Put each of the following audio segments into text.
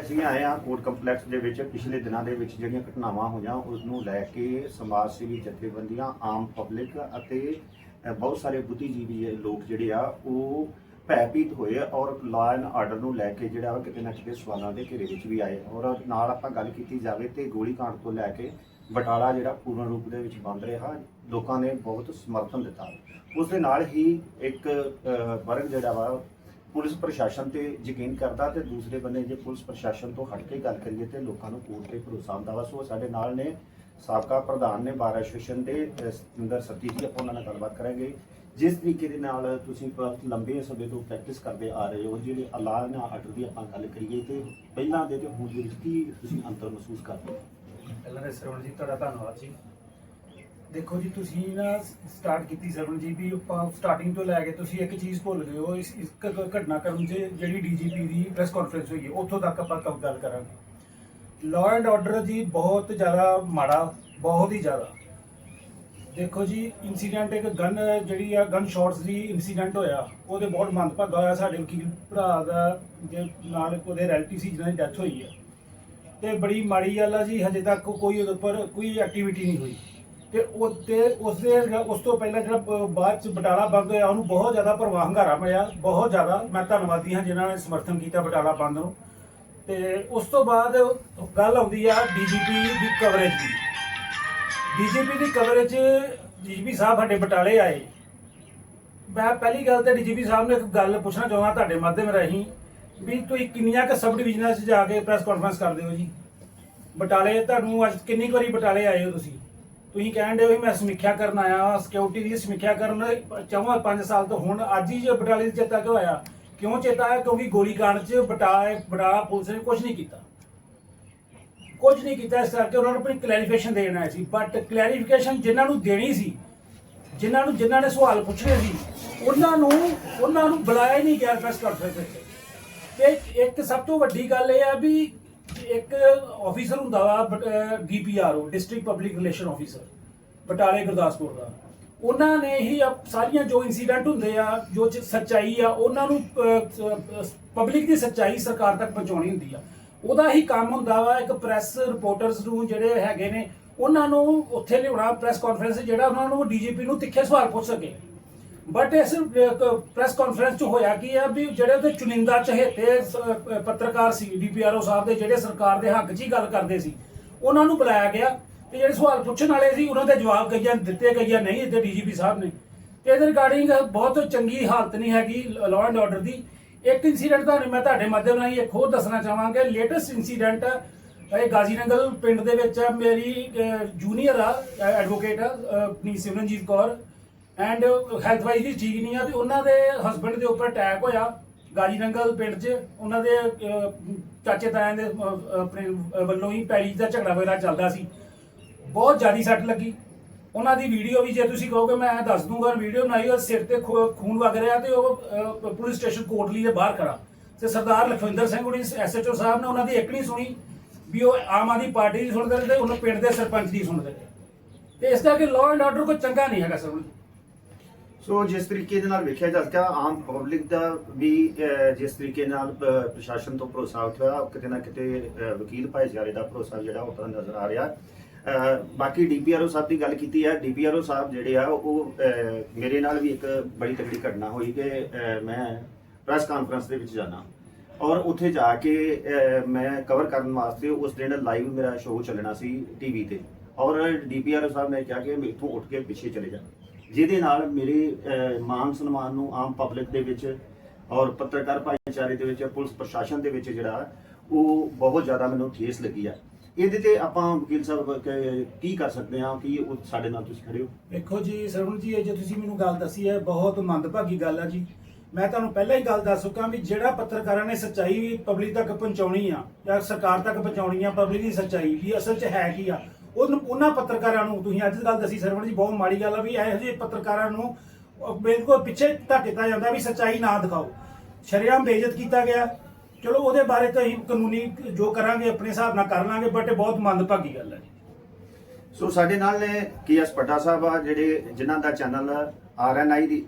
ਅਸੀਂ ਆਏ ਹਾਂ ਕੋਰਟ ਕੰਪਲੈਕਸ ਦੇ ਵਿੱਚ ਪਿਛਲੇ ਦਿਨਾਂ ਦੇ ਵਿੱਚ ਜਿਹੜੀਆਂ ਘਟਨਾਵਾਂ ਹੋਈਆਂ ਉਸ ਨੂੰ ਲੈ ਕੇ ਸਮਾਜ ਸੇਵੀ ਜਥੇਬੰਦੀਆਂ, ਆਮ ਪਬਲਿਕ ਅਤੇ ਬਹੁਤ ਸਾਰੇ ਬੁੱਧੀਜੀਵੀ ਲੋਕ ਜਿਹੜੇ ਆ, ਉਹ ਭੈਭੀਤ ਹੋਏ ਔਰ ਲਾਅ ਐਂਡ ਆਰਡਰ ਨੂੰ ਲੈ ਕੇ ਜਿਹੜਾ ਵਾ ਕਿਤੇ ਨਾ ਕਿਤੇ ਸਵਾਲਾਂ ਦੇ ਘੇਰੇ ਵਿੱਚ ਵੀ ਆਏ। ਔਰ ਨਾਲ ਆਪਾਂ ਗੱਲ ਕੀਤੀ ਜਾਵੇ ਤੇ ਗੋਲੀकांड ਤੋਂ ਲੈ ਕੇ ਬਟਾਲਾ ਜਿਹੜਾ ਪੂਰਨ ਰੂਪ ਦੇ ਵਿੱਚ ਬੰਦ ਰਿਹਾ, ਲੋਕਾਂ ਨੇ ਬਹੁਤ ਸਮਰਥਨ ਦਿੱਤਾ। ਉਸ ਦੇ ਨਾਲ ਹੀ ਇੱਕ ਵਰਗ ਜਿਹੜਾ ਵਾ ਪੁਲਿਸ ਪ੍ਰਸ਼ਾਸਨ ਤੇ ਯਕੀਨ ਕਰਦਾ ਤੇ ਦੂਸਰੇ ਬੰਨੇ ਜੇ ਪੁਲਿਸ ਪ੍ਰਸ਼ਾਸਨ ਤੋਂ ਹਟ ਕੇ ਗੱਲ ਕਰੀਏ ਤੇ ਲੋਕਾਂ ਨੂੰ ਕੋਰਟ ਤੇ ਭਰੋਸਾ ਹੁੰਦਾ ਵਾ। ਸੋ ਸਾਡੇ ਨਾਲ ਨੇ ਸਾਬਕਾ ਪ੍ਰਧਾਨ ਨੇ ਬਾਰ ਐਸੋਸੀਏਸ਼ਨ ਦੇ ਸਤਿੰਦਰ ਸੱਤੀ ਜੀ, ਆਪਾਂ ਉਹਨਾਂ ਨਾਲ ਗੱਲਬਾਤ ਕਰਾਂਗੇ। ਜਿਸ ਤਰੀਕੇ ਦੇ ਨਾਲ ਤੁਸੀਂ ਬਹੁਤ ਲੰਬੇ ਸਮੇਂ ਤੋਂ ਪ੍ਰੈਕਟਿਸ ਕਰਦੇ ਆ ਰਹੇ ਹੋ, ਜਿਹੜੇ ਅਲਾਹ ਨਾਲ ਆਰਡਰ ਦੀ ਆਪਾਂ ਗੱਲ ਕਰੀਏ ਤੇ ਪਹਿਲਾਂ ਦੇ ਤੇ ਹੁਣ ਦੇ ਵਿੱਚ ਕੀ ਤੁਸੀਂ ਅੰਤਰ ਮਹਿਸੂਸ ਕਰਦੇ ਹੋ? ਪਹਿਲਾਂ ਤਾਂ ਸਰਵਣ ਜੀ, ਤੁਹਾਡਾ ਧੰਨਵਾਦ ਜੀ। ਦੇਖੋ ਜੀ, ਤੁਸੀਂ ਨਾ ਸਟਾਰਟ ਕੀਤੀ ਸਰਵਣ ਜੀ ਵੀ ਆਪਾਂ ਸਟਾਰਟਿੰਗ ਤੋਂ ਲੈ ਕੇ ਤੁਸੀਂ ਇੱਕ ਚੀਜ਼ ਭੁੱਲ ਗਏ ਹੋ, ਇਸ ਇਸ ਘਟਨਾਕ੍ਰਮ 'ਚ ਜਿਹੜੀ ਡੀਜੀਪੀ ਦੀ ਪ੍ਰੈਸ ਕਾਨਫਰੰਸ ਹੋਈ ਹੈ, ਉੱਥੋਂ ਤੱਕ ਆਪਾਂ ਕਬ ਗੱਲ ਕਰਾਂਗੇ। ਲਾਅ ਐਂਡ ਆਰਡਰ ਜੀ ਬਹੁਤ ਜ਼ਿਆਦਾ ਮਾੜਾ, ਬਹੁਤ ਹੀ ਜ਼ਿਆਦਾ। ਦੇਖੋ ਜੀ ਇਨਸੀਡੈਂਟ ਇੱਕ ਗਨ ਜਿਹੜੀ ਆ ਗਨ ਸ਼ਾਟਸ ਦੀ ਇਨਸੀਡੈਂਟ ਹੋਇਆ, ਉਹਦੇ ਬਹੁਤ ਮੰਦਭਾਗਾ ਹੋਇਆ, ਸਾਡੇ ਵਕੀਲ ਭਰਾ ਦਾ ਜੇ ਨਾਲ ਉਹਦੇ ਰਿਲੇਟਿਵ ਸੀ ਜਿਹਨਾਂ ਦੀ ਡੈਥ ਹੋਈ ਆ। ਤੇ ਬੜੀ ਮਾੜੀ ਗੱਲ ਆ ਜੀ, ਹਜੇ ਤੱਕ ਕੋਈ ਉਹਦੇ ਉੱਪਰ ਕੋਈ ਐਕਟੀਵਿਟੀ ਨਹੀਂ ਹੋਈ। ਤੇ ਉਹ ਤੇ ਉਸ ਉਸ ਤੋਂ ਪਹਿਲਾਂ ਜਿਹੜਾ ਬਾਅਦ ਚ ਬਟਾਲਾ ਬੰਦ ਹੋਇਆ, ਉਹਨੂੰ ਬਹੁਤ ਜ਼ਿਆਦਾ ਪ੍ਰਵਾਹ ਹੰਗਾਰਾ ਮਿਲਿਆ। ਬਹੁਤ ਜ਼ਿਆਦਾ। ਮੈਂ ਧੰਨਵਾਦੀ ਹਾਂ ਜਿਨ੍ਹਾਂ ਨੇ ਸਮਰਥਨ ਕੀਤਾ ਬਟਾਲਾ ਬੰਦ ਨੂੰ। ਤੇ ਉਸ ਤੋਂ ਬਾਅਦ ਗੱਲ ਆਉਂਦੀ ਆ ਡੀਜੀਪੀ ਦੀ ਕਵਰੇਜ ਦੀ। ਡੀਜੀਪੀ ਦੀ ਕਵਰੇਜ ਡੀਜੀਪੀ ਸਾਹਿਬ ਸਾਡੇ ਬਟਾਲੇ ਆਏ। ਮੈਂ ਪਹਿਲੀ ਗੱਲ ਤੇ ਡੀਜੀਪੀ ਸਾਹਿਬ ਨੂੰ ਇੱਕ ਗੱਲ ਪੁੱਛਣਾ ਚਾਹੁੰਦਾ ਤੁਹਾਡੇ ਮਾਧਿਅਮ ਰਾਹੀਂ ਵੀ ਤੁਸੀਂ ਕਿੰਨੀਆਂ ਕ ਸਬ ਡਿਵੀਜ਼ਨਾਂ 'ਚ ਜਾ ਕੇ ਪ੍ਰੈਸ ਕਾਨਫਰੰਸ ਕਰਦੇ ਹੋ ਜੀ? ਬਟਾਲੇ, ਤੁਹਾਨੂੰ ਅੱਜ ਕਿੰਨੀ ਕੁ ਵਾਰੀ ਬਟਾਲੇ ਆਏ ਹੋ ਤੁਸੀਂ? ਤੁਸੀਂ ਕਹਿਣ ਦੇ ਹੋ ਮੈਂ ਸਮੀਖਿਆ ਕਰਨ ਆਇਆ ਸਿਕਿਉਰਿਟੀ ਦੀ ਸਮੀਖਿਆ ਕਰਨ ਚਾਹਾਂ 5 ਸਾਲ ਤੋਂ ਹੁਣ, ਅੱਜ ਹੀ ਜੋ ਬਟਾਲੇ ਦੀ ਚੇਤਾ ਕਿਉਂ ਆਇਆ? ਕਿਉਂ ਚੇਤਾ ਆਇਆ? ਕਿਉਂਕਿ ਗੋਲੀकांड 'ਚ ਬਟਾਲੇ ਬਟਾਲਾ ਪੁਲਿਸ ਨੇ ਕੁਝ ਨਹੀਂ ਕੀਤਾ। ਕੁਝ ਨਹੀਂ ਕੀਤਾ, ਇਸ ਕਰਕੇ ਉਹਨਾਂ ਨੂੰ ਆਪਣੀ ਕਲੈਰੀਫਿਕੇਸ਼ਨ ਦੇਣ ਆਏ ਸੀ। ਬਟ ਕਲੈਰੀਫਿਕੇਸ਼ਨ ਜਿਨ੍ਹਾਂ ਨੂੰ ਦੇਣੀ ਸੀ, ਜਿਨ੍ਹਾਂ ਨੂੰ, ਜਿਨ੍ਹਾਂ ਨੇ ਸਵਾਲ ਪੁੱਛਣੇ ਸੀ, ਉਹਨਾਂ ਨੂੰ ਉਹਨਾਂ ਨੂੰ ਬੁਲਾਇਆ ਹੀ ਨਹੀਂ ਗਿਆ ਪ੍ਰੈਸ ਕਾਨਫਰੰਸ ਵਿੱਚ। ਤੇ ਇੱਕ ਸਭ ਤੋਂ ਵੱਡੀ ਗੱਲ ਇਹ ਆ ਵੀ ਇੱਕ ਆਫੀਸਰ ਹੁੰਦਾ ਵਾ DPRO district public relation officer ਬਟਾਲੇ ਗੁਰਦਾਸਪੁਰ ਦਾ। ਉਹਨਾਂ ਨੇ ਹੀ ਅਪ- ਸਾਰੀਆਂ ਜੋ ਇਨਸੀਡੈਂਟ ਹੁੰਦੇ ਆ, ਜੋ ਸੱਚਾਈ ਆ, ਉਹਨਾਂ ਨੂੰ ਪਬਲਿਕ ਦੀ ਸੱਚਾਈ ਸਰਕਾਰ ਤੱਕ ਪਹੁੰਚਾਉਣੀ ਹੁੰਦੀ ਆ। ਉਹਦਾ ਹੀ ਕੰਮ ਹੁੰਦਾ ਵਾ, ਇੱਕ ਪ੍ਰੈਸ ਰਿਪੋਰਟਰਸ ਨੂੰ ਜਿਹੜੇ ਹੈਗੇ ਨੇ, ਉਹਨਾਂ ਨੂੰ ਉੱਥੇ ਲਿਆਉਣਾ ਪ੍ਰੈਸ ਕਾਨਫਰੰਸ ਜਿਹੜਾ ਉਹਨਾਂ ਨੂੰ ਡੀਜੀਪੀ ਨੂੰ ਤਿੱਖੇ ਸਵਾਲ ਪੁੱਛ ਸਕੇ। ਬਟ ਇਸ ਪ੍ਰੈਸ ਕਾਨਫਰੰਸ ਚ ਹੋਇਆ ਕੀ ਆ ਵੀ ਜਿਹੜੇ ਉਹਦੇ ਚੁਣਿੰਦਾ ਚਹੇਤੇ ਸ- ਪੱਤਰਕਾਰ ਸੀ ਡੀਪੀਆਰਓ ਸਾਹਿਬ ਦੇ ਜਿਹੜੇ ਸਰਕਾਰ ਦੇ ਹੱਕ 'ਚ ਹੀ ਗੱਲ ਕਰਦੇ ਸੀ ਉਹਨਾਂ ਨੂੰ ਬੁਲਾਇਆ ਗਿਆ ਤੇ ਜਿਹੜੇ ਸਵਾਲ ਪੁੱਛਣ ਵਾਲੇ ਸੀ ਉਹਨਾਂ ਦੇ ਜਵਾਬ ਕਈਆਂ ਦਿੱਤੇ ਕਈਆਂ ਨਹੀਂ ਦਿੱਤੇ ਡੀਜੀਪੀ ਸਾਹਿਬ ਨੇ। ਤੇ ਇਹਦੇ ਰਿਗਾਰਡਿੰਗ ਬਹੁਤ ਚੰਗੀ ਹਾਲਤ ਨਹੀਂ ਹੈਗੀ ਲਾਅ ਐਂਡ ਆਰਡਰ ਦੀ। ਇੱਕ ਇਨਸੀਡੈਂਟ ਤੁਹਾਨੂੰ ਮੈਂ ਤੁਹਾਡੇ ਮਾਧਿਅਮ ਰਾਹੀਂ ਇੱਕ ਹੋਰ ਦੱਸਣਾ ਚਾਹਾਂਗਾ। ਲੇਟੈਸਟ ਇਨਸੀਡੈਂਟ ਇਹ ਗਾਜ਼ੀਨਗਰ ਪਿੰਡ ਦੇ ਵਿੱਚ ਆ, ਮੇਰੀ ਜੂਨੀਅਰ ਆ ਐਡਵੋਕੇਟ ਆਪਣੀ Simranjeet Kaur. And health wise ਵੀ ਠੀਕ ਨਹੀਂ ਆ ਤੇ ਉਹਨਾਂ ਦੇ ਹਸਬੰਡ ਦੇ ਉੱਪਰ ਅਟੈਕ ਹੋਇਆ ਗਾਜੀਨੰਗਲ ਪਿੰਡ 'ਚ ਉਹਨਾਂ ਦੇ ਅਹ, ਚਾਚੇ ਤਾਇਆਂ ਦੇ ਅਹ, ਆਪਣੇ ਵੱਲੋਂ ਹੀ ਪੈਲੀ ਦਾ ਝਗੜਾ ਵਗੈਰਾ ਚੱਲਦਾ ਸੀ। ਬਹੁਤ ਜ਼ਿਆਦੀ ਸੱਟ ਲੱਗੀ। ਉਹਨਾਂ ਦੀ ਵੀਡੀਓ ਵੀ ਜੇ ਤੁਸੀਂ ਕਹੋਗੇ ਮੈਂ ਦੱਸ ਦੂੰਗਾ ਵੀਡੀਓ ਬਣਾਈ ਉਹ ਸਿਰ ਤੇ ਖੂ- ਖੂਨ ਵਗ ਰਿਹਾ ਤੇ ਉਹ ਅਹ, ਪੁਲਿਸ ਸਟੇਸ਼ਨ ਕੋਟਲੀ ਦੇ ਬਾਹਰ ਖੜਾ। ਤੇ ਸਰਦਾਰ ਲਖਵਿੰਦਰ ਸਿੰਘ ਹੁਣੀ ਐਸਐਚਓ ਸਾਹਿਬ ਨੇ ਉਹਨਾਂ ਦੀ ਇੱਕ ਨਹੀਂ ਸੁਣੀ ਵੀ ਉਹ ਆਮ ਆਦਮੀ ਪਾਰਟੀ ਦੀ ਸੁਣਦੇ ਨੇ ਤੇ ਉਹਨਾਂ ਪਿੰਡ ਦੇ ਸਰਪੰਚ ਦੀ ਸੁਣਦੇ ਨੇ। ਤੇ ਇਸ ਕਰਕੇ ਲਾਅ ਐਂਡ ਆਰਡਰ ਕੋਈ ਚੰਗਾ ਨਹੀਂ ਹੈਗਾ ਸਰ ਸੋ ਜਿਸ ਤਰੀਕੇ ਦੇ ਨਾਲ ਵੇਖਿਆ ਜਾ ਸਕਦਾ ਆਮ ਪਬਲਿਕ ਦਾ ਵੀ ਜਿਸ ਤਰੀਕੇ ਨਾਲ ਪ੍ਰਸ਼ਾਸਨ ਤੋਂ ਭਰੋਸਾ ਉੱਠਿਆ ਕਿਤੇ ਨਾ ਕਿਤੇ ਵਕੀਲ ਭਾਈਚਾਰੇ ਦਾ ਭਰੋਸਾ ਜਿਹੜਾ ਉਹ ਤਾਂ ਨਜ਼ਰ ਆ ਰਿਹਾ। ਅਹ, ਬਾਕੀ ਡੀਪੀਆਰਓ ਸਾਹਿਬ ਦੀ ਗੱਲ ਕੀਤੀ ਹੈ ਡੀਪੀਆਰਓ ਸਾਹਿਬ ਜਿਹੜੇ ਆ ਉਹ ਮੇਰੇ ਨਾਲ ਵੀ ਇੱਕ ਬੜੀ ਤਕੜੀ ਘਟਨਾ ਹੋਈ ਕਿ ਮੈਂ ਪ੍ਰੈਸ ਕਾਨਫਰੰਸ ਦੇ ਵਿੱਚ ਜਾਣਾ। ਔਰ ਉੱਥੇ ਜਾ ਕੇ ਮੈਂ ਕਵਰ ਕਰਨ ਵਾਸਤੇ ਉਸ ਦਿਨ ਲਾਈਵ ਮੇਰਾ ਸ਼ੋਅ ਚੱਲਣਾ ਸੀ ਟੀਵੀ ਤੇ। ਔਰ ਡੀਪੀਆਰ ਸਾਹਿਬ ਨੇ ਕਿਹਾ ਕਿ ਇੱਥੋਂ ਉੱਠ ਕੇ ਪਿੱਛੇ ਚਲੇ ਜਾਣਾ। ਜਿਹਦੇ ਨਾਲ ਮੇਰੇ ਮਾਨ ਸਨਮਾਨ ਨੂੰ ਆਮ ਪਬਲਿਕ ਦੇ ਵਿੱਚ ਔਰ ਪੱਤਰਕਾਰ ਭਾਈਚਾਰੇ ਦੇ ਵਿੱਚ, ਪੁਲਿਸ ਪ੍ਰਸ਼ਾਸਨ ਦੇ ਵਿੱਚ ਜਿਹੜਾ, ਉਹ ਬਹੁਤ ਜ਼ਿਆਦਾ ਮੈਨੂੰ ਠੇਸ ਲੱਗੀ ਆ। ਇਹਦੇ ਤੇ ਆਪਾਂ ਵਕੀਲ ਸਾਹਿਬ ਕੀ ਕਰ ਸਕਦੇ ਹਾਂ? ਕਿ ਉਹ ਸਾਡੇ ਨਾਲ ਤੁਸੀਂ ਖੜੇ ਹੋ? ਦੇਖੋ ਜੀ, ਸਰਵਣ ਜੀ, ਇਹ ਜੇ ਤੁਸੀਂ ਮੈਨੂੰ ਗੱਲ ਦੱਸੀ ਹੈ, ਬਹੁਤ ਮੰਦਭਾਗੀ ਗੱਲ ਆ ਜੀ। ਮੈਂ ਤੁਹਾਨੂੰ ਪਹਿਲਾਂ ਹੀ ਗੱਲ ਦੱਸ ਚੁੱਕਾ ਵੀ ਜਿਹੜਾ ਪੱਤਰਕਾਰਾਂ ਨੇ ਸੱਚਾਈ ਪਬਲਿਕ ਤੱਕ ਪਹੁੰਚਾਉਣੀ ਆ ਜਾਂ ਸਰਕਾਰ ਤੱਕ ਪਹੁੰਚਾਉਣੀ ਆ, ਪਬਲਿਕ ਦੀ ਸੱਚਾਈ ਵੀ ਅਸਲ 'ਚ ਹੈ ਕੀ ਆ ਉਹਨੂੰ ਉਹਨਾਂ ਪੱਤਰਕਾਰਾਂ ਨੂੰ, ਤੁਸੀਂ ਅੱਜ ਗੱਲ ਦੱਸੀ ਸਰਵਣ ਜੀ, ਬਹੁਤ ਮਾੜੀ ਗੱਲ ਆ ਵੀ ਇਹੋ ਜਿਹੇ ਪੱਤਰਕਾਰਾਂ ਨੂੰ, ਅਹ, ਬਿਲਕੁਲ ਪਿੱਛੇ ਧੱਕੇਤਾ ਜਾਂਦਾ ਵੀ ਸੱਚਾਈ ਨਾ ਦਿਖਾਓ। ਸ਼ਰੇਆਮ ਬੇਇੱਜ਼ਤ ਕੀਤਾ ਗਿਆ। ਚਲੋ, ਉਹਦੇ ਬਾਰੇ ਤਾਂ ਅਸੀਂ ਕਾਨੂੰਨੀ ਜੋ ਕਰਾਂਗੇ, ਆਪਣੇ ਹਿਸਾਬ ਨਾਲ ਕਰ ਲਾਂਗੇ ਬਟ ਇਹ ਬਹੁਤ ਮੰਦਭਾਗੀ ਗੱਲ ਹੈ ਜੀ। ਸੋ ਸਾਡੇ ਨਾਲ ਨੇ ਕੇਐਸ ਪੱਟਾ ਸਾਹਿਬ ਆ, ਜਿਹੜੇ ਜਿਨ੍ਹਾਂ ਦਾ ਚੈਨਲ ਆਰਐਨਆਈ ਦੀ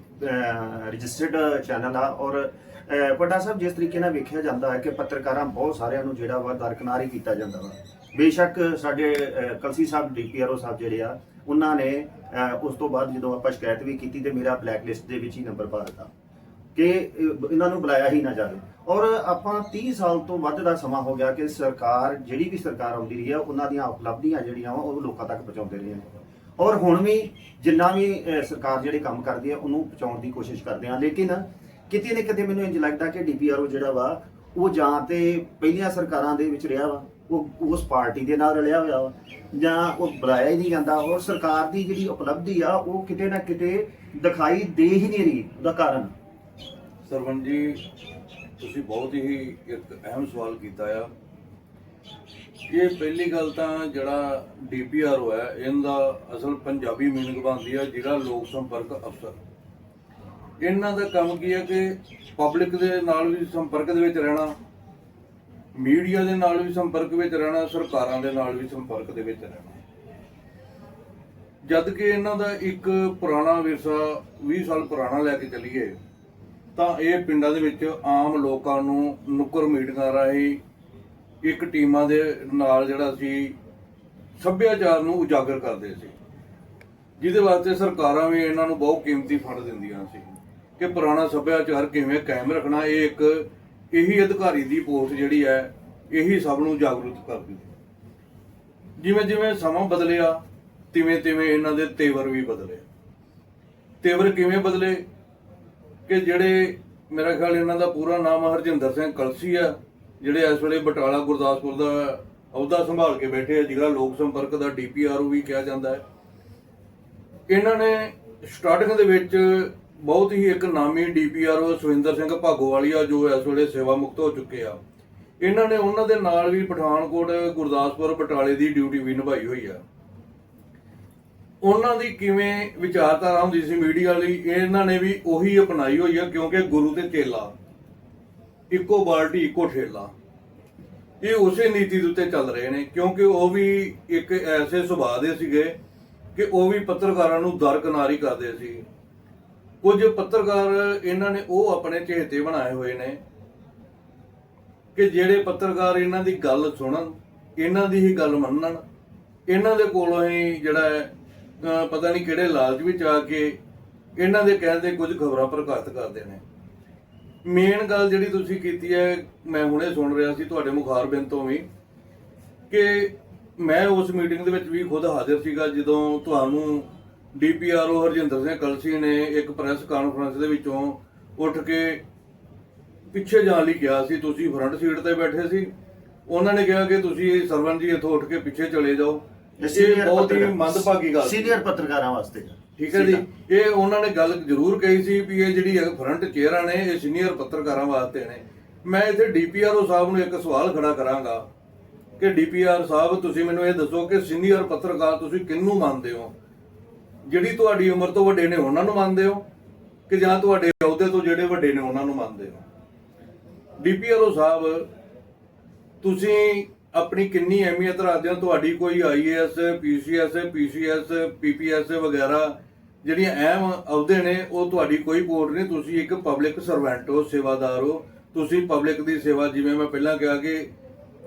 ਰਜਿਸਟਰਡ ਚੈਨਲ ਆ, ਔਰ, ਅਹ ਵੱਡਾ ਸਾਹਿਬ ਜਿਸ ਤਰੀਕੇ ਨਾਲ ਵੇਖਿਆ ਜਾਂਦਾ ਹੈ ਕਿ ਪੱਤਰਕਾਰਾਂ ਬਹੁਤ ਸਾਰਿਆਂ ਨੂੰ ਜਿਹੜਾ ਵਾ ਦਰਕਨਾਰ ਹੀ ਕੀਤਾ ਜਾਂਦਾ ਵਾ। ਬੇਸ਼ੱਕ ਸਾਡੇ ਕਲਸੀ ਸਾਹਿਬ, ਡੀਪੀਆਰਓ ਸਾਹਿਬ ਜਿਹੜੇ ਆ, ਉਹਨਾਂ ਨੇ ਉਸ ਤੋਂ ਬਾਅਦ ਜਦੋਂ ਆਪਾਂ ਸ਼ਿਕਾਇਤ ਵੀ ਕੀਤੀ ਤੇ ਮੇਰਾ ਬਲੈਕ ਲਿਸਟ ਦੇ ਵਿੱਚ ਹੀ ਨੰਬਰ ਪਾ ਦਿੱਤਾ ਕਿ ਇਹਨਾਂ ਨੂੰ ਬੁਲਾਇਆ ਹੀ ਨਾ ਜਾਵੇ। ਔਰ ਆਪਾਂ 30 ਸਾਲ ਤੋਂ ਵੱਧ ਦਾ ਸਮਾਂ ਹੋ ਗਿਆ ਕਿ ਸਰਕਾਰ, ਜਿਹੜੀ ਵੀ ਸਰਕਾਰ ਆਉਂਦੀ ਰਹੀ ਆ, ਉਹਨਾਂ ਦੀਆਂ ਉਪਲਬਧੀਆਂ ਜਿਹੜੀਆਂ ਵਾ, ਉਹ ਲੋਕਾਂ ਤੱਕ ਪਹੁੰਚਾਉਂਦੇ ਰਹੇ ਨੇ ਔਰ ਹੁਣ ਵੀ ਜਿੰਨਾ ਵੀ ਸਰਕਾਰ ਜਿਹੜੇ ਕੰਮ ਕਰਦੀ ਹੈ ਉਹਨੂੰ ਪਹੁੰਚਾਉਣ ਦੀ ਕੋਸ਼ਿਸ਼ ਕਰਦੇ ਆ। ਲੇਕਿਨ ਕਿਤੇ ਨਾ ਕਿਤੇ ਮੈਨੂੰ ਇੰਜ ਲੱਗਦਾ ਕਿ ਡੀਪੀਆਰਓ ਜਿਹੜਾ ਵਾ, ਉਹ ਜਾਂ ਤੇ ਪਹਿਲੀਆਂ ਸਰਕਾਰਾਂ ਦੇ ਵਿੱਚ ਰਿਹਾ ਵਾ। ਉਹ ਉਸ ਪਾਰਟੀ ਦੇ ਨਾਲ ਰਲਿਆ ਹੋਇਆ ਵਾ, ਜਾਂ ਉਹ ਬੁਲਾਇਆ ਹੀ ਨਹੀਂ ਜਾਂਦਾ, ਔਰ ਸਰਕਾਰ ਦੀ ਜਿਹੜੀ ਉਪਲਬਧੀ ਆ, ਉਹ ਕਿਤੇ ਨਾ ਕਿਤੇ ਦਿਖਾਈ ਦੇ ਹੀ ਨਹੀਂ ਰਹੀ, ਉਹਦਾ ਕਾਰਨ। ਸਰਵਨ ਜੀ, ਤੁਸੀਂ ਬਹੁਤ ਹੀ ਇੱਕ ਅਹਿਮ ਸਵਾਲ ਕੀਤਾ ਆ। ਇਹ ਪਹਿਲੀ ਗੱਲ ਤਾਂ ਜਿਹੜਾ ਡੀਪੀਆਰ ਹੈ ਇਹਦਾ ਅਸਲ ਪੰਜਾਬੀ ਮੀਨਿੰਗ ਬਣਦੀ ਆ, ਜਿਹੜਾ ਲੋਕ ਸੰਪਰਕ ਅਫਸਰ। ਇਹਨਾਂ ਦਾ ਕੰਮ ਕੀ ਹੈ ਕਿ ਪਬਲਿਕ ਦੇ ਨਾਲ ਵੀ ਸੰਪਰਕ ਦੇ ਵਿੱਚ ਰਹਿਣਾ ਮੀਡੀਆ ਦੇ ਨਾਲ ਵੀ ਸੰਪਰਕ ਵਿੱਚ ਰਹਿਣਾ, ਸਰਕਾਰਾਂ ਦੇ ਨਾਲ ਵੀ ਸੰਪਰਕ ਦੇ ਵਿੱਚ ਰਹਿਣਾ। ਜਦ ਕਿ ਇਹਨਾਂ ਦਾ ਇੱਕ ਪੁਰਾਣਾ ਵਿਰਸਾ 20 ਸਾਲ ਪੁਰਾਣਾ ਲੈ ਕੇ ਚੱਲੀਏ, ਤਾਂ ਇਹ ਪਿੰਡਾਂ ਦੇ ਵਿੱਚ ਆਮ ਲੋਕਾਂ ਨੂੰ ਨੁੱਕਰ ਮੀਟਿੰਗਾਂ ਰਾਹੀਂ ਇੱਕ ਟੀਮਾਂ ਦੇ ਨਾਲ ਜਿਹੜਾ ਸੀ, ਸੱਭਿਆਚਾਰ ਨੂੰ ਉਜਾਗਰ ਕਰਦੇ ਸੀ। ਜਿਹਦੇ ਵਾਸਤੇ ਸਰਕਾਰਾਂ ਵੀ ਇਹਨਾਂ ਨੂੰ ਬਹੁਤ ਕੀਮਤੀ ਫੰਡ ਦਿੰਦੀਆਂ ਸੀ। ਕਿ ਪੁਰਾਣਾ ਸੱਭਿਆਚਾਰ ਕਿਵੇਂ ਕਾਇਮ ਰੱਖਣਾ, ਇਹ ਇੱਕ ਇਹੀ ਅਧਿਕਾਰੀ ਦੀ ਪੋਸਟ ਜਿਹੜੀ ਹੈ, ਇਹੀ ਸਭ ਨੂੰ ਜਾਗਰੂਕ ਕਰਦੀ ਹੈ। ਜਿਵੇਂ ਜਿਵੇਂ ਸਮਾਂ ਬਦਲਿਆ, ਤਿਵੇਂ ਤਿਵੇਂ ਇਹਨਾਂ ਦੇ ਤੇਵਰ ਵੀ ਬਦਲੇ। ਤੇਵਰ ਕਿਵੇਂ ਬਦਲੇ? ਕਿ ਜਿਹੜੇ ਮੇਰਾ ਖਿਆਲ ਇਹਨਾਂ ਦਾ ਪੂਰਾ ਨਾਮ ਹਰਜਿੰਦਰ ਸਿੰਘ ਕਲਸੀ ਆ ਜਿਹੜੇ ਇਸ ਵੇਲੇ ਬਟਾਲਾ, ਗੁਰਦਾਸਪੁਰ ਦਾ ਅਹੁਦਾ ਸੰਭਾਲ ਕੇ ਬੈਠੇ ਆ ਜ਼ਿਲ੍ਹਾ ਲੋਕ ਸੰਪਰਕ ਦਾ ਡੀਪੀਆਰਓ ਵੀ ਕਿਹਾ ਜਾਂਦਾ ਹੈ। ਇਹਨਾਂ ਨੇ ਸਟਾਰਟਿੰਗ ਦੇ ਵਿੱਚ ਬਹੁਤ ਹੀ ਇੱਕ ਨਾਮੀ ਡੀਪੀਆਰਓ ਸੁਰਿੰਦਰ ਸਿੰਘ ਭਾਗੋਵਾਲੀਆ ਜੋ ਇਸ ਵੇਲੇ ਸੇਵਾ ਮੁਕਤ ਹੋ ਚੁੱਕੇ ਆ। ਇਹਨਾਂ ਨੇ ਉਹਨਾਂ ਦੇ ਨਾਲ ਵੀ ਪਠਾਨਕੋਟ ਗੁਰਦਾਸਪੁਰ ਬਟਾਲੇ ਦੀ ਡਿਊਟੀ ਵੀ ਨਿਭਾਈ ਹੋਈ ਆ। ਉਹਨਾਂ ਦੀ ਕਿਵੇਂ ਵਿਚਾਰਧਾਰਾ ਹੁੰਦੀ ਸੀ ਮੀਡੀਆ ਲਈ, ਇਹਨਾਂ ਨੇ ਵੀ ਉਹੀ ਅਪਣਾਈ ਹੋਈ ਆ ਕਿਉਂਕਿ ਗੁਰੂ ਤੇ ਚੇਲਾ। ਇੱਕੋ ਬਾਲਟੀ, ਇੱਕੋ ਠੇਲਾ। ਇਹ ਉਸੇ ਨੀਤੀ ਦੇ ਉੱਤੇ ਚੱਲ ਰਹੇ ਨੇ ਕਿਉਂਕਿ ਉਹ ਵੀ ਇੱਕ ਐਸੇ ਸੁਭਾਅ ਦੇ ਸੀਗੇ ਕਿ ਉਹ ਵੀ ਪੱਤਰਕਾਰਾਂ ਨੂੰ ਦਰਕਨਾਰੀ ਕਰਦੇ ਸੀ। ਕੁਝ ਪੱਤਰਕਾਰ ਇਹਨਾਂ ਨੇ ਉਹ ਆਪਣੇ ਚਹੇਤੇ ਬਣਾਏ ਹੋਏ ਨੇ ਕਿ ਜਿਹੜੇ ਪੱਤਰਕਾਰ ਇਹਨਾਂ ਦੀ ਗੱਲ ਸੁਣਨ, ਇਹਨਾਂ ਦੀ ਹੀ ਗੱਲ ਮੰਨਣ, ਇਹਨਾਂ ਦੇ ਕੋਲੋਂ ਹੀ ਜਿਹੜਾ ਹੈ ਪਤਾ ਨਹੀਂ ਕਿਹੜੇ ਲਾਲਚ ਵਿੱਚ ਆ ਕੇ ਇਹਨਾਂ ਦੇ ਕਹਿਣ ਦੇ ਕੁਝ ਖਬਰਾਂ ਪ੍ਰਕਾਸ਼ਿਤ ਕਰਦੇ ਨੇ। ਮੇਨ ਗੱਲ ਜਿਹੜੀ ਤੁਸੀਂ ਕੀਤੀ ਹੈ, ਮੈਂ ਹੁਣੇ ਸੁਣ ਰਿਹਾ ਸੀ ਤੁਹਾਡੇ ਮੁਖਾਰਬਿੰਦ ਤੋਂ ਵੀ, ਕਿ ਮੈਂ ਉਸ ਮੀਟਿੰਗ ਦੇ ਵਿੱਚ ਵੀ ਖੁਦ ਹਾਜ਼ਰ ਸੀਗਾ ਜਦੋਂ ਤੁਹਾਨੂੰ ਡੀਪੀਆਰਓ ਹਰਜਿੰਦਰ ਸਿੰਘ ਕਲਸੀ ਨੇ ਇੱਕ ਪ੍ਰੈਸ ਕਾਨਫਰੰਸ ਦੇ ਵਿੱਚੋਂ ਉੱਠ ਕੇ ਪਿੱਛੇ ਜਾਣ ਲਈ ਕਿਹਾ ਸੀ ਤੁਸੀਂ ਫਰੰਟ ਸੀਟ ਤੇ ਬੈਠੇ ਸੀ। ਉਹਨਾਂ ਨੇ ਕਿਹਾ ਕਿ ਤੁਸੀਂ ਸਰਵਨ ਜੀ ਇੱਥੋਂ ਉੱਠ ਕੇ ਪਿੱਛੇ ਚਲੇ ਜਾਓ। ਇਹ ਬਹੁਤ ਹੀ ਮੰਦਭਾਗੀ ਗੱਲ ਸੀਨੀਅਰ ਪੱਤਰਕਾਰਾਂ ਵਾਸਤੇ ਠੀਕ ਹੈ ਜੀ। ਇਹ ਉਹਨਾਂ ਨੇ ਗੱਲ ਜ਼ਰੂਰ ਕਹੀ ਸੀ ਵੀ ਇਹ ਜਿਹੜੀ ਫਰੰਟ ਚੇਅਰਾਂ ਨੇ ਇਹ ਸੀਨੀਅਰ ਪੱਤਰਕਾਰਾਂ ਵਾਸਤੇ ਨੇ। ਮੈਂ ਇੱਥੇ ਡੀਪੀਆਰਓ ਸਾਹਿਬ ਨੂੰ ਇੱਕ ਸਵਾਲ ਖੜਾ ਕਰਾਂਗਾ ਕਿ ਡੀਪੀਆਰ ਸਾਹਿਬ ਤੁਸੀਂ ਮੈਨੂੰ ਇਹ ਦੱਸੋ ਕਿ ਸੀਨੀਅਰ ਪੱਤਰਕਾਰ ਤੁਸੀਂ ਕਿਹਨੂੰ ਮੰਨਦੇ ਹੋ? ਜਿਹੜੀ ਤੁਹਾਡੀ ਉਮਰ ਤੋਂ ਵੱਡੇ ਨੇ ਉਹਨਾਂ ਨੂੰ ਮੰਨਦੇ ਹੋ ਕਿ ਜਾਂ ਤੁਹਾਡੇ ਅਹੁਦੇ ਤੋਂ ਜਿਹੜੇ ਵੱਡੇ ਨੇ ਉਹਨਾਂ ਨੂੰ ਮੰਨਦੇ ਹੋ? ਡੀਪੀਆਰਓ ਸਾਹਿਬ, ਤੁਸੀਂ ਆਪਣੀ ਕਿੰਨੀ ਅਹਿਮੀਅਤ ਰੱਖਦੇ ਹੋ? ਤੁਹਾਡੀ ਕੋਈ ਆਈਏਐਸ ਪੀਸੀਐਸ ਪੀਸੀਐਸ ਪੀਪੀਐਸ ਵਗੈਰਾ ਜਿਹੜੀਆਂ ਅਹਿਮ ਅਹੁਦੇ ਨੇ, ਉਹ ਤੁਹਾਡੀ ਕੋਈ ਪੋਸਟ ਨਹੀਂ? ਤੁਸੀਂ ਇੱਕ ਪਬਲਿਕ ਸਰਵੈਂਟ ਹੋ, ਸੇਵਾਦਾਰ ਹੋ। ਤੁਸੀਂ ਪਬਲਿਕ ਦੀ ਸੇਵਾ, ਜਿਵੇਂ ਮੈਂ ਪਹਿਲਾਂ ਕਿਹਾ ਕਿ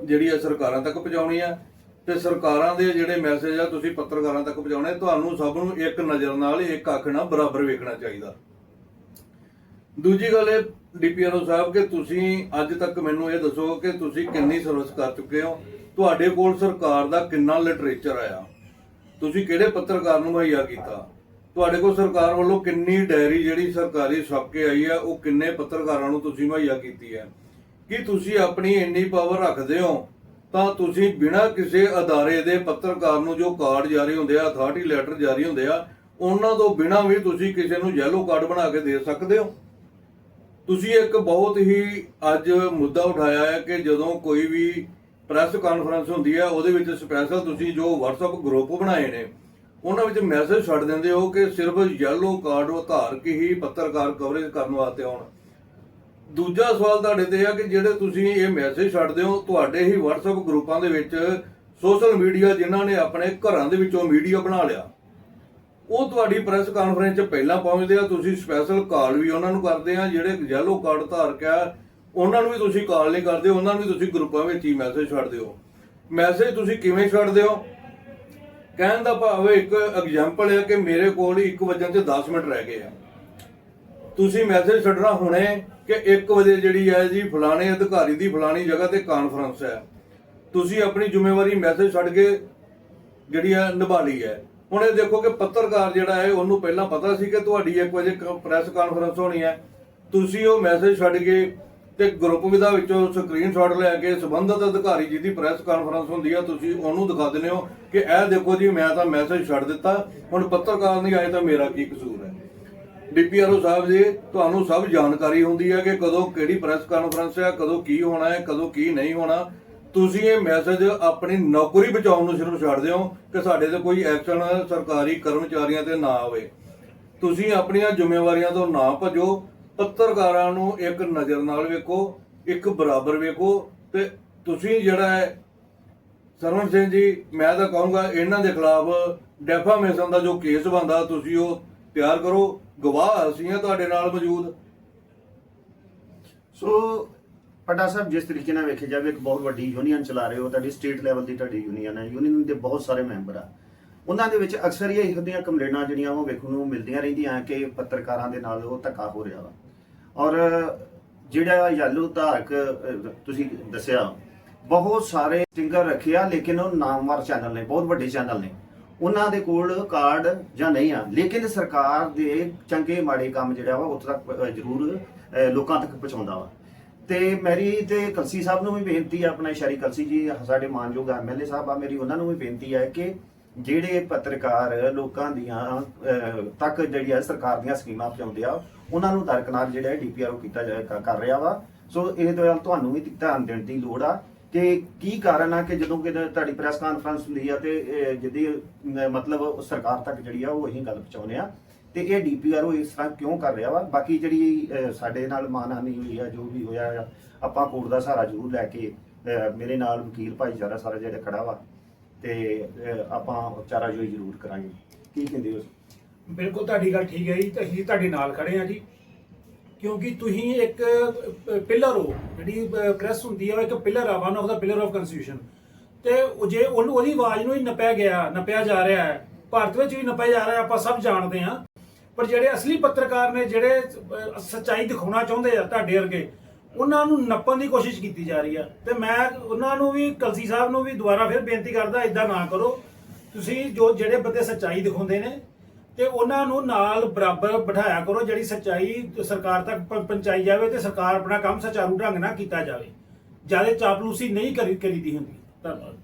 ਜਿਹੜੀ ਆ ਸਰਕਾਰਾਂ ਤੱਕ ਪਹੁੰਚਾਉਣੀ ਆ ਤੇ ਸਰਕਾਰਾਂ ਦੇ ਜਿਹੜੇ ਮੈਸੇਜ ਆ ਤੁਸੀਂ ਪੱਤਰਕਾਰਾਂ ਤੱਕ ਪਹੁੰਚਾਉਣੇ, ਤੁਹਾਨੂੰ ਸਭ ਨੂੰ ਇੱਕ ਨਜ਼ਰ ਨਾਲ, ਇੱਕ ਅੱਖ ਨਾਲ ਬਰਾਬਰ ਵੇਖਣਾ ਚਾਹੀਦਾ। ਦੂਜੀ ਗੱਲ ਇਹ, ਡੀਪੀਆਰਓ ਸਾਹਿਬ, ਕਿ ਤੁਸੀਂ ਅੱਜ ਤੱਕ ਮੈਨੂੰ ਇਹ ਦੱਸੋ ਕਿ ਤੁਸੀਂ ਕਿੰਨੀ ਸਰਵਿਸ ਕਰ ਚੁੱਕੇ ਹੋ? ਤੁਹਾਡੇ ਕੋਲ ਸਰਕਾਰ ਦਾ ਕਿੰਨਾ ਲਿਟਰੇਚਰ ਆਇਆ? ਤੁਸੀਂ ਕਿਹੜੇ ਪੱਤਰਕਾਰ ਨੂੰ ਮੁਹੱਈਆ ਕੀਤਾ? ਤੁਹਾਡੇ ਕੋਲ ਸਰਕਾਰ ਵੱਲੋਂ ਕਿੰਨੀ ਡਾਇਰੀ ਜਿਹੜੀ ਸਰਕਾਰੀ ਛਪ ਆਈ ਹੈ, ਉਹ ਕਿੰਨੇ ਪੱਤਰਕਾਰਾਂ ਨੂੰ ਤੁਸੀਂ ਮੁਹੱਈਆ ਕੀਤੀ ਹੈ? ਕੀ ਤੁਸੀਂ ਆਪਣੀ ਇੰਨੀ ਪਾਵਰ ਰੱਖਦੇ ਹੋ ਤਾਂ ਤੁਸੀਂ ਬਿਨਾਂ ਕਿਸੇ ਅਦਾਰੇ ਦੇ ਪੱਤਰਕਾਰ ਨੂੰ ਜੋ ਕਾਰਡ ਜਾਰੀ ਹੁੰਦੇ ਆ, ਅਥਾਰਟੀ ਲੈਟਰ ਜਾਰੀ ਹੁੰਦੇ ਆ, ਉਹਨਾਂ ਤੋਂ ਬਿਨਾਂ ਵੀ ਤੁਸੀਂ ਕਿਸੇ ਨੂੰ ਯੈਲੋ ਕਾਰਡ ਬਣਾ ਕੇ ਦੇ ਸਕਦੇ ਹੋ। ਤੁਸੀਂ ਇੱਕ ਬਹੁਤ ਹੀ ਅੱਜ ਮੁੱਦਾ ਉਠਾਇਆ ਹੈ ਕਿ ਜਦੋਂ ਕੋਈ ਵੀ ਪ੍ਰੈਸ ਕਾਨਫਰੰਸ ਹੁੰਦੀ ਹੈ, ਉਹਦੇ ਵਿੱਚ ਸਪੈਸ਼ਲ ਤੁਸੀਂ ਜੋ WhatsApp ਗਰੁੱਪ ਬਣਾਏ ਨੇ, ਉਹਨਾਂ ਵਿੱਚ ਮੈਸੇਜ ਛੱਡ ਦਿੰਦੇ ਹੋ ਕਿ ਸਿਰਫ ਯੈਲੋ ਕਾਰਡ ਉਤਾਰ ਕੇ ਹੀ ਪੱਤਰਕਾਰ ਕਵਰੇਜ ਕਰਨ ਵਾਸਤੇ ਆਉਣ। ਦੂਜਾ ਸਵਾਲ ਤੁਹਾਡੇ ਤੇ ਆ ਕਿ ਜਿਹੜੇ ਤੁਸੀਂ ਇਹ ਮੈਸੇਜ ਛੱਡਦੇ ਹੋ, ਤੁਹਾਡੇ ਹੀ WhatsApp ਗਰੁੱਪਾਂ ਦੇ ਵਿੱਚ ਸੋਸ਼ਲ ਮੀਡੀਆ ਜਿਨ੍ਹਾਂ ਨੇ ਆਪਣੇ ਘਰਾਂ ਦੇ ਵਿੱਚੋਂ ਵੀਡੀਓ ਬਣਾ ਲਿਆ। ਉਹ ਤੁਹਾਡੀ ਪ੍ਰੈਸ ਕਾਨਫਰੰਸ 'ਚ ਪਹਿਲਾਂ ਪਹੁੰਚਦੇ ਆ, ਤੁਸੀਂ ਸਪੈਸ਼ਲ ਕਾਲ ਵੀ ਉਹਨਾਂ ਨੂੰ ਕਰਦੇ ਆ, ਜਿਹੜੇ ਯੈਲੋ ਕਾਰਡ ਧਾਰਕ ਆ, ਉਹਨਾਂ ਨੂੰ ਵੀ ਤੁਸੀਂ ਕਾਲ ਨਹੀਂ ਕਰਦੇ, ਉਹਨਾਂ ਨੂੰ ਵੀ ਤੁਸੀਂ ਗਰੁੱਪਾਂ ਵਿੱਚ ਹੀ ਮੈਸੇਜ ਛੱਡਦੇ ਹੋ। ਮੈਸੇਜ ਤੁਸੀਂ ਕਿਵੇਂ ਛੱਡਦੇ ਹੋ? ਕਹਿਣ ਦਾ ਭਾਵ ਇੱਕ ਐਗਜ਼ਾਮਪਲ ਹੈ ਕਿ ਮੇਰੇ ਕੋਲ 1 ਵਜੇ ਤੇ 10 ਮਿੰਟ ਰਹਿ ਗਏ ਆ। ਤੁਸੀਂ ਮੈਸੇਜ ਛੱਡਣਾ ਹੁਣੇ ਕਿ 1 ਵਜੇ ਜਿਹੜੀ ਹੈ ਜੀ ਫਲਾਣੇ ਅਧਿਕਾਰੀ ਦੀ ਫਲਾਣੀ ਜਗ੍ਹਾ ਤੇ ਕਾਨਫਰੰਸ ਹੈ। ਤੁਸੀਂ ਆਪਣੀ ਜ਼ਿੰਮੇਵਾਰੀ ਮੈਸੇਜ ਛੱਡ ਕੇ ਜਿਹੜੀ ਹੈ ਨਿਭਾ ਲਈ ਹੈ। ਹੁਣ ਇਹ ਦੇਖੋ ਕਿ ਪੱਤਰਕਾਰ ਜਿਹੜਾ ਹੈ, ਉਹਨੂੰ ਪਹਿਲਾਂ ਪਤਾ ਸੀ ਕਿ ਤੁਹਾਡੀ 1 ਵਜੇ ਪ੍ਰੈਸ ਕਾਨਫਰੰਸ ਹੋਣੀ ਹੈ। ਤੁਸੀਂ ਉਹ ਮੈਸੇਜ ਛੱਡ ਕੇ ਤੇ ਗਰੁੱਪ ਵਿਦਾ ਵਿੱਚੋਂ ਸਕਰੀਨਸ਼ਾਟ ਲੈ ਕੇ ਸੰਬੰਧਿਤ ਅਧਿਕਾਰੀ ਜਿਹਦੀ ਪ੍ਰੈਸ ਕਾਨਫਰੰਸ ਹੁੰਦੀ ਆ, ਤੁਸੀਂ ਉਹਨੂੰ ਦਿਖਾ ਦਿੰਦੇ ਹੋ ਕਿ ਇਹ ਦੇਖੋ ਜੀ, ਮੈਂ ਤਾਂ ਮੈਸੇਜ ਛੱਡ ਦਿੱਤਾ। ਹੁਣ ਪੱਤਰਕਾਰ ਨਹੀਂ ਆਏ ਤਾਂ ਮੇਰਾ ਕੀ ਕਸੂਰ ਹੈ? ਡੀਪੀਆਰਓ ਸਾਹਿਬ ਜੀ, ਤੁਹਾਨੂੰ ਸਭ ਜਾਣਕਾਰੀ ਹੁੰਦੀ ਹੈ ਕਿ ਕਦੋਂ ਕਿਹੜੀ ਪ੍ਰੈਸ ਕਾਨਫਰੰਸ ਹੈ ਕਦੋਂ ਕੀ ਹੋਣਾ ਹੈ, ਕਦੋਂ ਕੀ ਨਹੀਂ ਹੋਣਾ। ਤੁਸੀਂ ਇਹ ਮੈਸੇਜ ਆਪਣੀ ਨੌਕਰੀ ਬਚਾਉਣ ਨੂੰ ਸਿਰਫ ਛੱਡ ਦਿਓ ਕਿ ਸਾਡੇ ਤੇ ਕੋਈ ਐਕਸ਼ਨ ਸਰਕਾਰੀ ਕਰਮਚਾਰੀਆਂ ਤੇ ਨਾ ਆਵੇ। ਤੁਸੀਂ ਆਪਣੀਆਂ ਜ਼ਿੰਮੇਵਾਰੀਆਂ ਤੋਂ ਨਾ ਭੱਜੋ, ਪੱਤਰਕਾਰਾਂ ਨੂੰ ਇੱਕ ਨਜ਼ਰ ਨਾਲ ਵੇਖੋ, ਇੱਕ ਬਰਾਬਰ ਵੇਖੋ ਤੇ ਤੁਸੀਂ ਜਿਹੜਾ ਹੈ, ਸਰਵਣ ਸਿੰਘ ਜੀ, ਮੈਂ ਤਾਂ ਕਹੂੰਗਾ ਇਹਨਾਂ ਦੇ ਖਿਲਾਫ ਡੈਫਾਮੇਸ਼ਨ ਦਾ ਜੋ ਕੇਸ ਬੰਦਾ ਤੁਸੀਂ ਉਹ ਪਿਆਰ ਕਰੋ, ਗਵਾਹ ਅਸੀਂ ਆ ਤੁਹਾਡੇ ਨਾਲ ਮੌਜੂਦ। ਸੋ ਪਟਾ ਸਾਹਿਬ, ਜਿਸ ਤਰੀਕੇ ਨਾਲ ਵੇਖਿਆ ਜਾਵੇ, ਇੱਕ ਬਹੁਤ ਵੱਡੀ ਯੂਨੀਅਨ ਚਲਾ ਰਹੇ ਹੋ, ਤੁਹਾਡੀ ਸਟੇਟ ਲੈਵਲ ਦੀ ਤੁਹਾਡੀ ਯੂਨੀਅਨ ਹੈ ਯੂਨੀਅਨ ਦੇ ਬਹੁਤ ਸਾਰੇ ਮੈਂਬਰ ਆ। ਉਹਨਾਂ ਦੇ ਵਿੱਚ ਅਕਸਰ ਹੀ ਇਹੋ ਜਿਹੀਆਂ ਕੰਪਲੇਨਾਂ ਜਿਹੜੀਆਂ ਉਹ ਵੇਖਣ ਨੂੰ ਮਿਲਦੀਆਂ ਰਹਿੰਦੀਆਂ ਕਿ ਪੱਤਰਕਾਰਾਂ ਦੇ ਨਾਲ ਉਹ ਧੱਕਾ ਹੋ ਰਿਹਾ ਵਾ। ਔਰ ਜਿਹੜਾ ਯਾਲੂ ਧਾਰਕ ਤੁਸੀਂ ਦੱਸਿਆ, ਬਹੁਤ ਸਾਰੇ ਸਟਿੰਗਰ ਰੱਖਿਆ ਲੇਕਿਨ ਉਹ ਨਾਮਵਰ ਚੈਨਲ ਨੇ, ਬਹੁਤ ਵੱਡੇ ਚੈਨਲ ਨੇ। ਉਹਨਾਂ ਦੇ ਕੋਲ ਕਾਰਡ ਜਾਂ ਨਹੀਂ ਆ। ਲੇਕਿਨ ਸਰਕਾਰ ਦੇ ਚੰਗੇ ਮਾੜੇ ਕੰਮ ਜਿਹੜਾ ਵਾ, ਉੱਥੇ ਤੱਕ ਜ਼ਰੂਰ ਲੋਕਾਂ ਤੱਕ ਪਹੁੰਚਾਉਂਦਾ ਵਾ। ਤੇ ਮੇਰੀ ਤੇ ਕਲਸੀ ਸਾਹਿਬ ਨੂੰ ਵੀ ਬੇਨਤੀ ਆ, ਆਪਣਾ ਇਸ਼ਾਰੀ ਕਲਸੀ ਜੀ, ਸਾਡੇ ਮਾਨਯੋਗ ਐਮਐਲਏ ਸਾਹਿਬ ਆ, ਮੇਰੀ ਉਹਨਾਂ ਨੂੰ ਵੀ ਬੇਨਤੀ ਹੈ ਕਿ ਜਿਹੜੇ ਪੱਤਰਕਾਰ ਲੋਕਾਂ ਦੀਆਂ ਤੱਕ ਜਿਹੜੀ ਹੈ ਸਰਕਾਰ ਦੀਆਂ ਸਕੀਮਾਂ ਪਹੁੰਚਾਉਂਦੇ ਆ, ਉਹਨਾਂ ਨੂੰ ਦਰਕਨਾਰ ਜਿਹੜਾ ਹੈ ਕੀਤਾ ਜਾ- ਕਰ ਰਿਹਾ ਵਾ। ਸੋ ਇਹ ਤੋਂ ਤੁਹਾਨੂੰ ਵੀ ਧਿਆਨ ਦੇਣ ਦੀ ਲੋੜ ਆ। ਕਿ ਕੀ ਕਾਰਨ ਆ ਕਿ ਜਦੋਂ ਕਿ ਤੁਹਾਡੀ ਪ੍ਰੈਸ ਕਾਨਫਰੰਸ ਹੁੰਦੀ ਆ ਤੇ ਅਹ, ਜਿਹਦੀ ਮਤਲਬ ਸਰਕਾਰ ਤੱਕ ਜਿਹੜੀ ਆ ਉਹ ਅਸੀਂ ਗੱਲ ਪਹੁੰਚਾਉਂਦੇ ਆ ਤੇ ਇਹ ਡੀਪੀਆਰਓ ਇਸ ਤਰ੍ਹਾਂ ਕਿਉਂ ਕਰ ਰਿਹਾ ਵਾ? ਬਾਕੀ ਜਿਹੜੀ ਸਾਡੇ ਨਾਲ ਮਾਨਹਾਨੀ ਹੋਈ ਆ ਜੋ ਵੀ ਹੋਇਆ ਆਪਾਂ ਕੋਰਟ ਦਾ ਸਹਾਰਾ ਜ਼ਰੂਰ ਲੈ ਕੇ ਮੇਰੇ ਨਾਲ ਵਕੀਲ ਭਾਈਚਾਰਾ ਸਾਰਾ ਜਿਹੜਾ ਖੜਾ ਵਾ ਤੇ ਆਪਾਂ ਚਾਰਾ ਜੋਈ ਜ਼ਰੂਰ ਕਰਾਂਗੇ। ਕੀ ਕਹਿੰਦੇ ਹੋ? ਬਿਲਕੁਲ ਤੁਹਾਡੀ ਗੱਲ ਠੀਕ ਹੈ ਜੀ ਅਸੀਂ ਤੁਹਾਡੇ ਨਾਲ ਖੜੇ ਆ ਜੀ। ਕਿਉਂਕਿ ਤੁਸੀਂ ਇੱਕ ਪਿਲਰ ਹੋ, ਜਿਹੜੀ ਪ੍ਰੈਸ ਹੁੰਦੀ ਹੈ, ਉਹ ਇੱਕ ਪਿਲਰ ਆ one of the pillar of constitution ਤੇ ਉਹ ਜੇ ਉਹਨੂੰ, ਉਹਦੀ ਆਵਾਜ਼ ਨੂੰ ਹੀ ਨਪਿਆ ਗਿਆ, ਨਪਿਆ ਜਾ ਰਿਹਾ ਹੈ, ਭਾਰਤ ਵਿੱਚ ਵੀ ਨਪਿਆ ਜਾ ਰਿਹਾ, ਆਪਾਂ ਸਭ ਜਾਣਦੇ ਹਾਂ। ਪਰ ਜਿਹੜੇ ਅਸਲੀ ਪੱਤਰਕਾਰ ਨੇ, ਜਿਹੜੇ ਸੱਚਾਈ ਦਿਖਾਉਣਾ ਚਾਹੁੰਦੇ ਆ ਤੁਹਾਡੇ ਵਰਗੇ, ਉਹਨਾਂ ਨੂੰ ਨੱਪਣ ਦੀ ਕੋਸ਼ਿਸ਼ ਕੀਤੀ ਜਾ ਰਹੀ ਆ। ਤੇ ਮੈਂ ਉਹਨਾਂ ਨੂੰ ਵੀ, ਕਲਸੀ ਸਾਹਿਬ ਨੂੰ ਵੀ ਦੁਬਾਰਾ ਫਿਰ ਬੇਨਤੀ ਕਰਦਾ ਇਦਾਂ ਨਾ ਕਰੋ। ਤੁਸੀਂ ਜੋ, ਜਿਹੜੇ ਬੰਦੇ ਸੱਚਾਈ ਦਿਖਾਉਂਦੇ ਨੇ ਤੇ ਉਹਨਾਂ ਨੂੰ ਨਾਲ ਬਰਾਬਰ ਬਿਠਾਇਆ ਕਰੋ ਜਿਹੜੀ ਸੱਚਾਈ ਸਰਕਾਰ ਤੱਕ ਪਹੁੰਚਾਈ ਜਾਵੇ ਤੇ ਸਰਕਾਰ ਆਪਣਾ ਕੰਮ ਸੁਚਾਰੂ ਢੰਗ ਨਾਲ ਕੀਤਾ ਜਾਵੇ। ਜ਼ਿਆਦਾ ਚਾਪਲੂਸੀ ਨਹੀਂ ਕਰੀ, ਕਰੀਦੀ ਹੁੰਦੀ। ਧੰਨਵਾਦ।